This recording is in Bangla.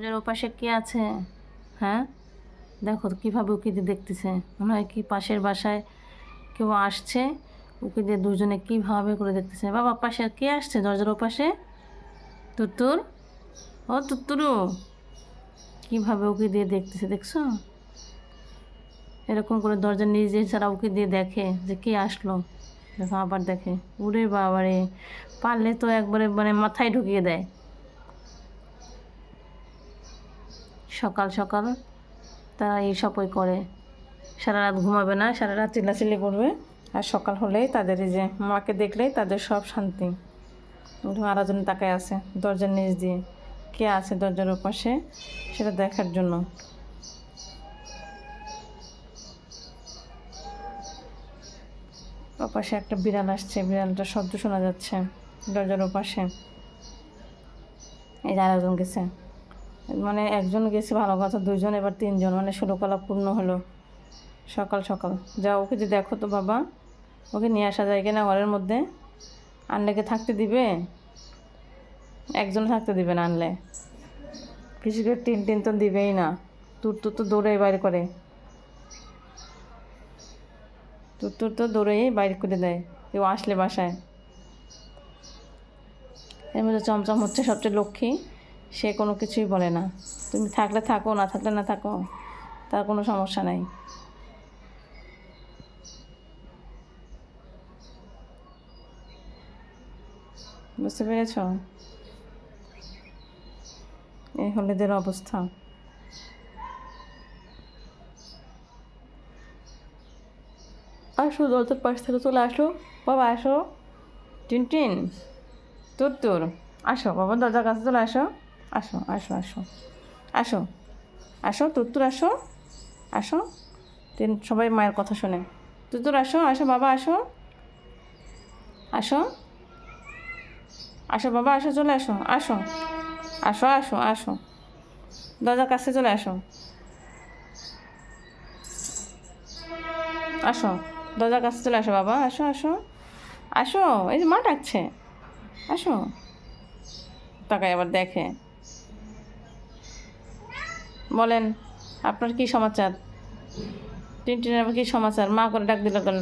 দরজার ওপাশে কে আছে? হ্যাঁ? দেখো কীভাবে উকি দিয়ে দেখতেছে। মনে হয় কি পাশের বাসায় কেউ আসছে, উকি দিয়ে দুজনে কীভাবে করে দেখতেছে। বাবা, পাশে কে আসছে? দরজার ওপাশে? তুত্তুর ও তুত্তুরু কীভাবে উকি দিয়ে দেখতেছে দেখছ? এরকম করে দরজা নিজে ছাড়া উকি দিয়ে দেখে যে কে আসলো। দেখো আবার দেখে। উড়ে বাবারে, পারলে তো একবারে মানে মাথায় ঢুকিয়ে দেয়। সকাল সকাল। তারা এইসবই করে। সারা রাত ঘুমাবে না সারা রাত চিল্লাচিল্লি করবে। আর সকাল হলেই তাদের এই যে মাকে দেখলেই তাদের সব শান্তি। আরেকজন তাকায় আছে, দরজার নিচ দিয়ে। কে আছে দরজার ওপাশে, সেটা দেখার জন্য। ওপাশে একটা বিড়াল আসছে বিড়ালটা শব্দ শোনা যাচ্ছে দরজার ওপাশে। এই যে আরেকজন গেছে। মানে একজন গেছে ভালো কথা দুজন এবার তিনজন মানে ষোলো কলা পূর্ণ হলো। সকাল সকাল। যা ওকে যে দেখো তো বাবা, ওকে নিয়ে আসা যায় কিনা ঘরের মধ্যে। আনলে কি থাকতে দিবে? একজন থাকতে দিবে না আনলে। করে টিন টিন তো দিবেই না। তুর তুর তো দৌড়ে বাইর করে। তুর তুর তো দৌড়েই বাইর করে দেয়। কেউ আসলে বাসায়। এর মধ্যে চমচম হচ্ছে সবচেয়ে লক্ষ্মী। সে কোনো কিছুই বলে না। তুমি থাকলে থাকো, না থাকলে না থাকো, তার কোনো সমস্যা নাই। বুঝতে পেরেছ? এই হলেদের অবস্থা। আসো, দরজার পাশ থেকে চলে আসো। বাবা, আসো। টিন টিন তোর তোর। আসো, বাবা, দরজার কাছে চলে আসো। আসো আসো আসো। আসো আসো তুত্তুর আসো আসো। তিন সবাই মায়ের কথা শোনে। তুত্তুর আসো আসো, বাবা আসো। আসো। আসো, বাবা আসো, চলে আসো আসো। আসো আসো আসো। দরজার কাছে চলে আসো। আসো, দরজার কাছে চলে আসো, বাবা। আসো আসো। আসো, এই যে মা ডাকছে। আসো। তাকায় আবার দেখে। বলেন আপনার কি সমাচার? টিনটিনের কি সমাচার? মা করে ডাক দিল কেন?